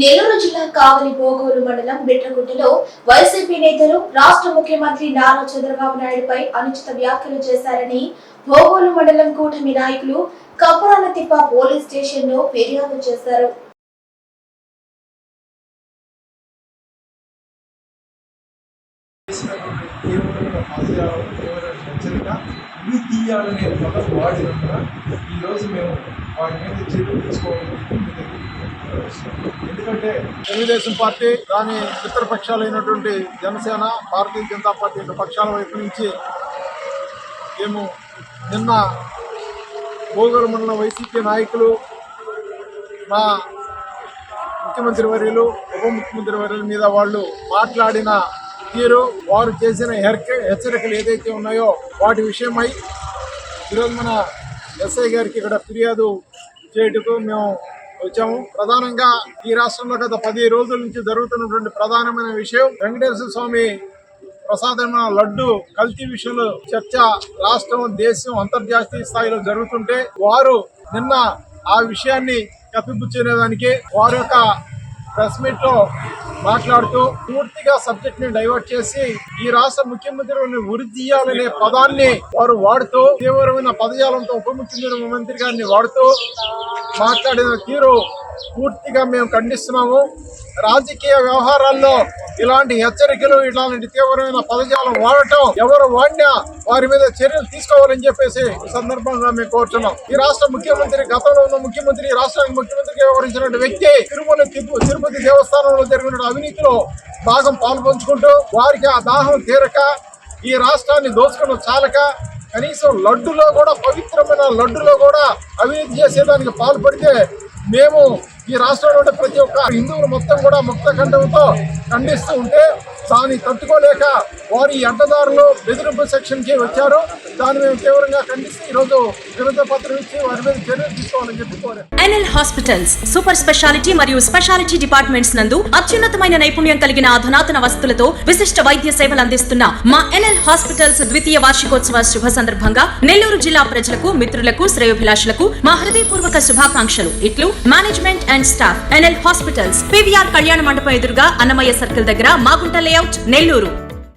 నెల్లూరు జిల్లా కావలి బోగోలు మండలం బిట్రగుంటలో వైసీపీ నేతలు రాష్ట్ర ముఖ్యమంత్రి నారా చంద్రబాబు నాయుడుపై అనుచిత వ్యాఖ్యలు చేశారని బోగోలు మండలం కూటమి నాయకులు కప్పరాలతిప్ప పోలీస్ స్టేషన్లో ఫిర్యాదు చేశారు. చేసినటువంటి ఇవి తీయాలనే పదం వాడినందున ఈరోజు మేము వాటి మీద చర్యలు తీసుకోవాలని ఎందుకంటే తెలుగుదేశం పార్టీ దాని మిత్రపక్షాలైనటువంటి జనసేన భారతీయ జనతా పార్టీ యొక్క పక్షాల వైపు నుంచి మేము నిన్న భోగల మండలం వైసీపీ నాయకులు మా ముఖ్యమంత్రి వర్యులు ఉప ముఖ్యమంత్రి వర్యుల మీద వాళ్ళు మాట్లాడిన తీరు వారు చేసిన హెచ్చరికలు ఏదైతే ఉన్నాయో వాటి విషయమై ఈరోజు మన ఎస్ఐ గారికి ఇక్కడ ఫిర్యాదు చేయటకు మేము వచ్చాము. ప్రధానంగా ఈ రాష్ట్రంలో గత పది రోజుల నుంచి జరుగుతున్నటువంటి ప్రధానమైన విషయం వెంకటేశ్వర స్వామి ప్రసాదమైన లడ్డు కల్తీ విషయంలో చర్చ రాష్ట్రం దేశం అంతర్జాతీయ స్థాయిలో జరుగుతుంటే వారు నిన్న ఆ విషయాన్ని కప్పిపుచ్చేదానికి వారి యొక్క ప్రెస్ మీట్లో మాట్లాడుతూ పూర్తిగా సబ్జెక్ట్ని డైవర్ట్ చేసి ఈ రాష్ట్ర ముఖ్యమంత్రిని ఉరి తీయాలనే పదాన్ని వారు వాడుతూ తీవ్రమైన పదజాలంతో ఉప ముఖ్యమంత్రి గారిని వాడుతూ మాట్లాడిన తీరు పూర్తిగా మేము ఖండిస్తున్నాము. రాజకీయ వ్యవహారాల్లో ఇలాంటి హెచ్చరికలు ఇలాంటి తీవ్రమైన పదజాలం వాడటం ఎవరు వాడినా వారి మీద చర్యలు తీసుకోవాలని చెప్పేసి సందర్భంగా మేము కోరుతున్నాం ఈ రాష్ట్ర ముఖ్యమంత్రి గతంలో ఉన్న ముఖ్యమంత్రి ఈ రాష్ట్రానికి ముఖ్యమంత్రికి వ్యవహరించిన వ్యక్తి తిరుమల తిరుపతి దేవస్థానంలో జరిగిన అవినీతిలో భాగం పాల్పంచుకుంటూ వారికి ఆ దాహం తీరక ఈ రాష్ట్రాన్ని దోచుకున్న చాలక కనీసం లడ్డులో కూడా పవిత్రమైన లడ్డులో కూడా అవినీతి చేసేదానికి పాల్పడితే మేము ఈ రాష్ట్రంలో ఉండే ప్రతి ఒక్క హిందువులు మొత్తం కూడా ముక్త ఖండంతో ఖండిస్తూ ఉంటే దాన్ని తట్టుకోలేక వారి అడ్డదారులు బెదిరింపు సెక్షన్కి వచ్చారు. దాన్ని మేము తీవ్రంగా ఖండిస్తూ ఈరోజు వినత పత్రం ఇచ్చి వారి మీద చర్యలు తీసుకోవాలని చెప్పి కోరారు. ఎన్ఎల్ హాస్పిటల్స్ సూపర్ స్పెషాలిటీ మరియు స్పెషాలిటీ డిపార్ట్మెంట్స్ నందు అత్యున్నతమైన నైపుణ్యం కలిగిన అధునాతన వసతులతో విశిష్ట వైద్య సేవలు అందిస్తున్న మా ఎన్ఎల్ హాస్పిటల్స్ ద్వితీయ వార్షికోత్సవ శుభ సందర్భంగా నెల్లూరు జిల్లా ప్రజలకు మిత్రులకు శ్రేయోభిలాషులకు మా హృదయపూర్వక శుభాకాంక్షలు. ఇట్లు management and staff NL hospitals PVR Kalyana Mandapam ఎదురుగా అన్నమయ్య సర్కిల్ దగ్గర మాగుంట లేఅవుట్ నెల్లూరు.